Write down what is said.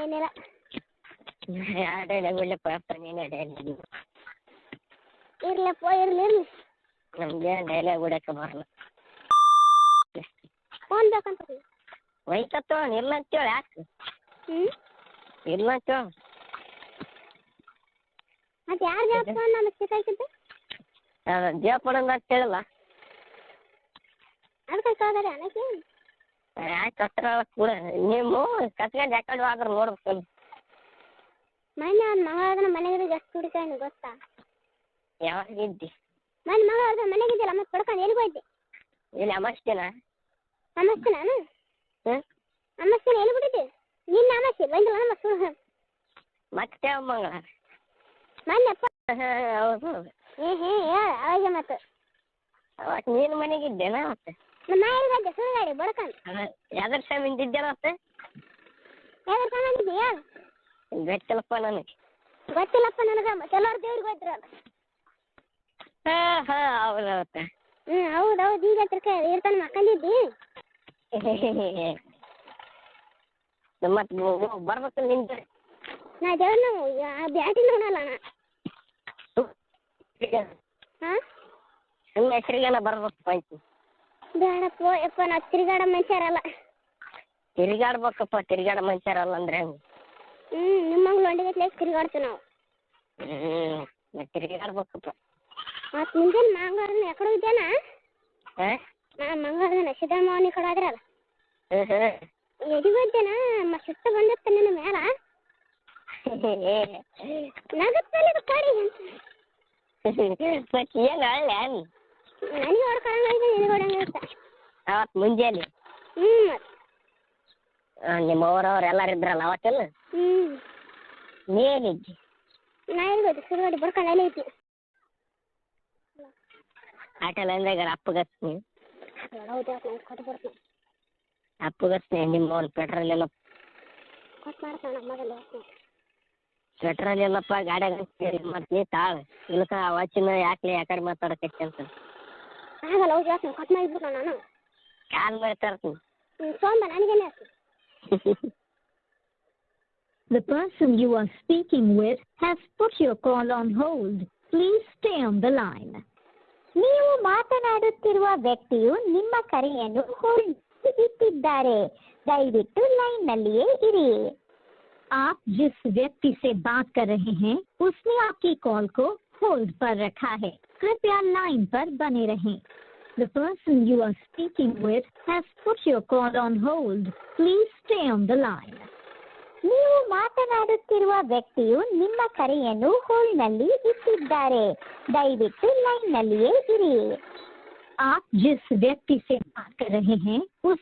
ಏನಿಲ್ಲ. ಯಾವ ಒಳ್ಳೆ ಪಾಪ ನೀನು ನೀನೇ. ನೀವು ಇರ್ಲಪ್ಪ ಇರ್ಲಿ ಇರ್ಲಿ. ನಮ್ಗೆ ಡೈಲಾಗ್ ಹೊಡ್ಯಕ್ಕೆ ಬರಲ್ಲ. ಫೋನ್ ಬೇಕಂತ ಒಯ್ತತ್ತೋ ಇಲ್ಲ ಅಂತೇಳಿ ಯಾಕೆ? ಹ್ಞೂ ಇಲ್ಲ ಅಂತೇಳಿ. ಮತ್ತೆ ಯಾರು ಹೇಳ್ತ ಫೋನ್ ನಮಗೆ ಸಿಕ್ಕಾಕಿದ್ದು? ಜೀವಪಡಂಗ ಅಂತ ಹೇಳಿಲ್ಲ. ಅದಕ್ಕೆ ಕೇಳಿದ್ರೆ ಅನ್ನಕ್ಕೆ ಯಾಕೆ ಕೂಡ. ನೀವು ಕತ್ಕೊಂಡು ಯಾಕಡೆ ಹೋದ್ರೆ ನೋಡ್ಬೇಕಲ್ಲ ಮೊನ್ನೆ ಅವ್ನ ಮಗ ಅದನ್ನ ಮನೆಗೆ ಎಷ್ಟು ಗೊತ್ತಾ? ಯಾವಾಗ ಇದ್ದಿ? ನನ್ನ ಮಗ ಅದ ಮನೆಗಿದ್ದಿಲ್ಲ ಮತ್ತೆ ಪಡ್ಕೊಂಡು ಎಲ್ಲಿಗೆ ಇಲ್ಲಿ ಅಮಸ್ತಿನ ನಮಸ್ತೆ ನಾನು ನಮಸ್ತೆ ಎಲ್ಲಿ ಬಿಟ್ಟಿದ್ದೆ? ನಿನ್ನ ನಮಸ್ತೆ ಬಂದಿಲ್ಲ ನಮ್ಮ ಸುಳ್ಳು. ಮತ್ತೆ ಮಂಗಳ ಮೊನ್ನೆಪ್ಪ ಹೌದು. ಹ್ಞೂ ಹ್ಞೂ ಹೇಳ ಅವಾಗ ಮತ್ತೆ ಅವತ್ತು ನೀನು ಮನೆಗಿದ್ದೇನ ಮತ್ತೆ? ನಮ್ಮ ಮಾಯಿಗೆ ಬಂದೆ ಸುಳ್ಳುಗಾಡಿ ಬಡ್ಕೊಂಡು ಯಾವ್ದ್ರ ಸಮಿಂದ ಇದ್ದೇನ ಮತ್ತೆ? ಯಾವ್ದು ತಗೊಂಡಿದ್ದೆ ಹೇಳು ಗೊತ್ತಿಲ್ಲಪ್ಪ ನನಗೆ. ಗೊತ್ತಿಲ್ಲಪ್ಪ ನನಗೆ ಕೆಲವ್ರು ದೇವ್ರಿಗೆ ಹೋಯ್ತಿರಲ್ಲ. ಹಾ ಹಾ ಹೌದು ಮತ್ತೆ. ಹ್ಞೂ ಹೌದು ಹೌದು ಈಗ ಹತ್ರಕ ಇರ್ತಾನೆ ಮಕ್ಕಂದಿದ್ದಿ ಮತ್ತೆ ಬರ್ಬೇಕು ನಿಂದು ನಾ ದೇವ್ರನ್ನ ಬ್ಯಾಟಿ ನೋಡಲ್ಲ ನಾ. ಹಾಂ? ನಿಮ್ಮ ಹೆಸರಿಗೆಲ್ಲ ಬರ್ಬೇಕು ಪಂಚಿ. ಬೇಡಪ್ಪ ಯಪ್ಪ ನಾ ತಿರುಗಾಡ ಮನುಷ್ಯರಲ್ಲ. ತಿರುಗಾಡ್ಬೇಕಪ್ಪ ತಿರುಗಾಡ ಮನುಷ್ಯರಲ್ಲ ಅಂದ್ರೆ ಹೆಂಗೆ? ಹ್ಞೂ ನಿಮ್ಮಂಗೆ ಲೊಂಡಿಗಟ್ಲೆ ತಿರುಗಾಡ್ತೀವಿ ನಾವು. ಹ್ಞೂ ತಿರುಗಾಡ್ಬೇಕಪ್ಪ. ಮತ್ತು ಮುಂಜಾನೆ ಮಂಗಳವಾರನ ಎಕಡೆ ಇದ್ದೇನಾ ಹಾಂ? ನಾ ಮಂಗಳವಾರನ ಸಿದ್ದರಾಮಯ್ಯನ ಕಡೆ ಆದ್ರಲ್ಲ ಹ್ಞೂ ಹ್ಞೂ ಎದಿಗೆ ಹೋಯ್ತೇನ ಮತ್ತು ಸಿಟ್ಟು ಬಂದಿತ್ತು ನಿನ್ನ ಮೇಲ ನಗತ್ತಲ್ಲಿ ಕಾಡಿ ಮತ್ತೆ ಏನು ಅಲ್ಲ ನನಗೆ ನಿನಗೆ ಅವತ್ತು ಮುಂಜಾನೆ? ಹ್ಞೂ ಮತ್ತು ಆ, ನಿಮ್ಮ ಅವರವ್ರ ಎಲ್ಲಾರು ಇದ್ರಲ್ಲ ಅವತ್ತೆಲ್ಲ ಹ್ಞೂ ನೀ ಎಲ್ಲಿ ಅಲ್ಲೇ ಐತಿ ಆಟೆಲ್ಲ ಅಂದಾಗ ಅಪ್ಪಗಸ್ನಿ ಹೌದು ನಾನು ಕೊಟ್ಟು ಬರ್ತೀನಿ ಅಪ್ಪಗಸ್ನಿ ನಿಮ್ಮ ಅವ್ನು ಪೆಟ್ರೋಲ್ ಎಲ್ಲ ಕೊಟ್ಟು ಮಾಡ್ತಾನೆ ನಮ್ಮ ಮಗಲ್ಲಿ ಪೆಟ್ರೋಲ್ ಎಲ್ಲಪ್ಪ ಗಾಡಿಯಾಗ ಮತ್ತೆ ತಾಳ. ಇಲ್ಕ ಅವತ್ತಿನ ಯಾಕೆ ಯಾಕಡೆ ಮಾತಾಡಕ್ಕೆ ಅಂತ. ಆಗಲ್ಲ ಹೌದು ಹೇಳ್ತೀನಿ ಕೊಟ್ಟು ಮಾಡಿಬಿಟ್ಟು ನಾನು ಕಾಲ್ ಮೇಲೆ ತರ್ತೀನಿ ಹ್ಞೂ ಸೋಂಬ ನನಗೇನೆ ಹೇಳ್ತೀನಿ The person you are speaking with has put your call on hold. Please stay on the line. ನೀವು ಮಾತನಾಡುತ್ತಿರುವ ವ್ಯಕ್ತಿಯು ನಿಮ್ಮ ಕರೆಯನ್ನು ಹೋಲ್ಡ್ ಇಟ್ಟಿದ್ದಾರೆ ದಯವಿಟ್ಟು ಲೈನ್ನಲ್ಲಿಯೇ ಇರಿ आप जिस व्यक्ति से बात कर रहे हैं उसने आपकी कॉल को होल्ड पर रखा है कृपया लाइन पर बने रहें The person you are speaking with has put your call on hold. Please stay on the line. ನೀವು ಮಾತನಾಡುತ್ತಿರುವ ವ್ಯಕ್ತಿಯು ನಿಮ್ಮ ಕರೆಯನ್ನು ಹೋಲ್ಡ್ನಲ್ಲಿ ಇಟ್ಟಿದ್ದಾರೆ ದಯವಿಟ್ಟು ಲೈನ್ನಲ್ಲಿಯೇ ಇರಿ आप जिस व्यक्ति से बात कर रहे हैं उस